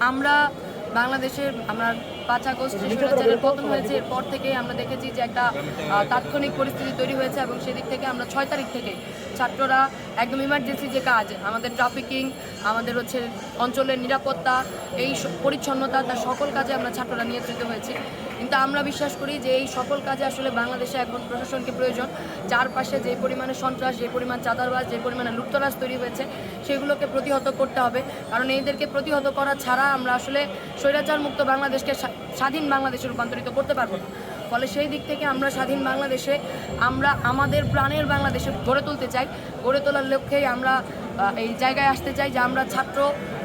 আমরা বাংলাদেশের আমরা পাঁচ আগস্ট শিশুরাচারের স্বৈরাচারের পতন হয়েছে এরপর থেকে আমরা দেখেছি যে একটা তাৎক্ষণিক পরিস্থিতি তৈরি হয়েছে এবং সেদিক থেকে আমরা ছয় তারিখ থেকে ছাত্ররা একদম ইমার্জেন্সি যে কাজ, আমাদের ট্রাফিকিং আমাদের হচ্ছে অঞ্চলের নিরাপত্তা, এই পরিচ্ছন্নতা, তার সকল কাজে আমরা ছাত্ররা নিয়ন্ত্রিত হয়েছি। কিন্তু আমরা বিশ্বাস করি যে এই সকল কাজে আসলে বাংলাদেশে এখন প্রশাসনকে প্রয়োজন। চারপাশে যে পরিমাণে সন্ত্রাস, যে পরিমাণ চাঁদারবাজ যে পরিমাণে লুপ্তরাজ তৈরি হয়েছে, সেগুলোকে প্রতিহত করতে হবে। কারণ এইদেরকে প্রতিহত করা ছাড়া আমরা আসলে স্বৈরাচার মুক্ত বাংলাদেশকে স্বা- স্বাধীন বাংলাদেশে রূপান্তরিত করতে পারব না। ফলে সেই দিক থেকে আমরা স্বাধীন বাংলাদেশে আমরা আমাদের প্রাণের বাংলাদেশে গড়ে তুলতে চাই। গড়ে তোলার লক্ষ্যেই আমরা এই জায়গায় আসতে চাই যে আমরা ছাত্র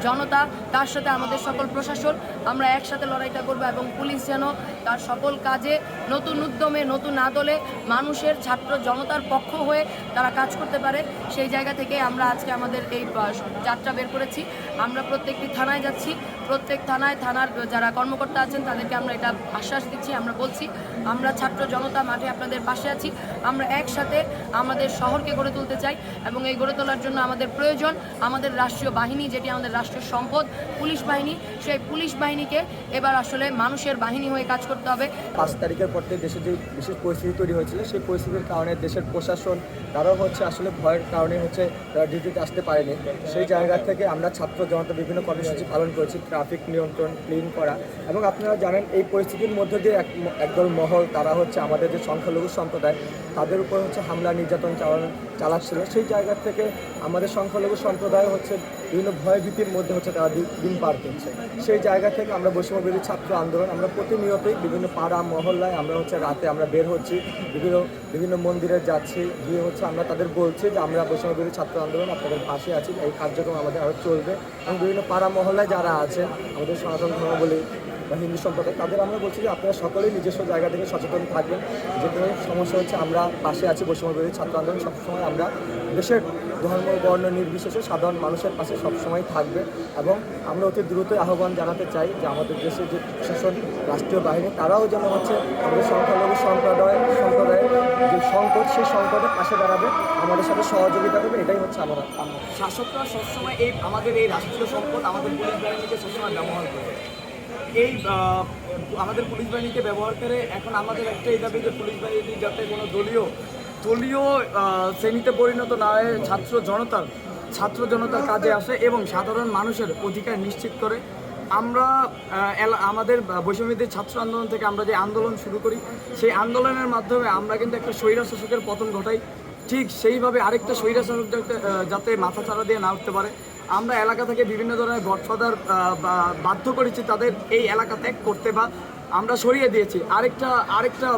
জনতা, তার সাথে আমাদের সকল প্রশাসন, আমরা একসাথে লড়াইটা করব এবং পুলিশ যেন তার সকল কাজে নতুন উদ্যমে, নতুন আদলে মানুষের, ছাত্র জনতার পক্ষ হয়ে তারা কাজ করতে পারে। সেই জায়গা থেকে আমরা আজকে আমাদের এই যাত্রা বের করেছি। আমরা প্রত্যেকটি থানায় যাচ্ছি। প্রত্যেক থানায় থানার যারা কর্মকর্তা আছেন, তাদেরকে আমরা এটা আশ্বাস দিচ্ছি, আমরা বলছি, আমরা ছাত্র জনতা মাঠে আপনাদের পাশে আছি। আমরা একসাথে আমাদের শহরকে গড়ে তুলতে চাই এবং এই গড়ে তোলার জন্য আমাদের প্রয়োজন, আমাদের রাষ্ট্রীয় বাহিনী, যেটি আমাদের রাষ্ট্রীয় সম্পদ, পুলিশ বাহিনী, সেই পুলিশ বাহিনীকে এবার আসলে মানুষের বাহিনী হয়ে কাজ করতে হবে। পাঁচ তারিখের পর থেকে দেশে যে বিশেষ পরিস্থিতি তৈরি হয়েছিল, সেই পরিস্থিতির কারণে দেশের প্রশাসন তারাও হচ্ছে আসলে ভয়ের কারণে হচ্ছে তারা ডিউটিতে আসতে পারেনি। সেই জায়গা থেকে আমরা ছাত্র জনতা বিভিন্ন কর্মসূচি পালন করেছি, ট্রাফিক নিয়ন্ত্রণ, ক্লিন করা এবং আপনারা জানেন এই পরিস্থিতির মধ্যে দিয়ে এক একদল মহল, তারা হচ্ছে আমাদের যে সংখ্যালঘু সম্প্রদায়, তাদের উপর হচ্ছে হামলা, নির্যাতন চালানো, চালাচ্ছিল। সেই জায়গা থেকে আমাদের সংখ্যালঘু সম্প্রদায় হচ্ছে বিভিন্ন ভয়ভীতির মধ্যে হচ্ছে তারা দিন পার করছে। সেই জায়গা থেকে আমরা বৈষম্যবিরোধী ছাত্র আন্দোলন আমরা প্রতিনিয়তই বিভিন্ন পাড়া, মহল্লায় আমরা হচ্ছে রাতে আমরা বের হচ্ছি, বিভিন্ন বিভিন্ন মন্দিরে যাচ্ছি, গিয়ে হচ্ছে আমরা তাদের বলছি যে আমরা বৈষম্যবিরোধী ছাত্র আন্দোলন আপনাদের পাশে আছি, এই কার্যক্রম আমাদের আরও চলবে। এবং বিভিন্ন পাড়া, মহল্লায় যারা আছেন আমাদের সনাতন ধর্মাবলী বা হিন্দু সম্প্রদায়, তাদের আমরা বলছি যে আপনারা সকলেই নিজস্ব জায়গা থেকে সচেতন থাকবেন। যে কোনো সমস্যা হচ্ছে আমরা পাশে আছি বৈষম্যবিরোধী ছাত্র আন্দোলন সবসময় আমরা দেশের ধর্ম, বর্ণ নির্বিশেষে সাধারণ মানুষের পাশে সবসময় থাকবে এবং আমরা অতি দ্রুতই আহ্বান জানাতে চাই যে আমাদের দেশের যে প্রশাসন, রাষ্ট্রীয় বাহিনী, তারাও যেন হচ্ছে আমাদের সংখ্যালঘু সম্প্রদায়, সম্প্রদায়ের যে সংকট, সেই সংকটের পাশে দাঁড়াবে, আমাদের সাথে সহযোগিতা করবে, এটাই হচ্ছে আমার শাসকরা সবসময় এই আমাদের এই রাষ্ট্রীয় সম্পদ, আমাদের পুলিশ বাহিনীকে সবসময় ব্যবহার করে এই আমাদের পুলিশ বাহিনীকে ব্যবহার করে এখন আমাদের একটাই দাবি যে পুলিশ বাহিনী যাতে কোনো দলীয় দলীয় শ্রেণীতে পরিণত না হয়ে, ছাত্র জনতার ছাত্র জনতার কাজে আসে এবং সাধারণ মানুষের অধিকার নিশ্চিত করে। আমরা আমাদের বৈষম্যদের ছাত্র আন্দোলন থেকে আমরা যে আন্দোলন শুরু করি, সেই আন্দোলনের মাধ্যমে আমরা কিন্তু একটা স্বৈরা শাসকের পতন ঘটাই। ঠিক সেইভাবে আরেকটা স্বৈরা যাতে মাথা চাড়া দিয়ে না উঠতে পারে। আমরা এলাকা থেকে বিভিন্ন ধরনের গডফাদার বাধ্য করেছি তাদের এই এলাকা ত্যাগ করতে বা আমরা সরিয়ে দিয়েছি। আরেকটা আরেকটা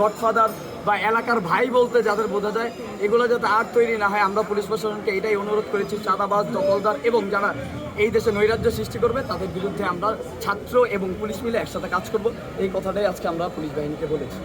গডফাদার বা এলাকার ভাই বলতে যাদের বোঝা যায়, এগুলো যাতে আর তৈরি না হয়, আমরা পুলিশ প্রশাসনকে এটাই অনুরোধ করেছি, চাঁদাবাজ, দখলদার এবং যারা এই দেশে নৈরাজ্য সৃষ্টি করবে, তাদের বিরুদ্ধে আমরা ছাত্র এবং পুলিশ মিলে একসাথে কাজ করব। এই কথাটাই আজকে আমরা পুলিশ বাহিনীকে বলেছি।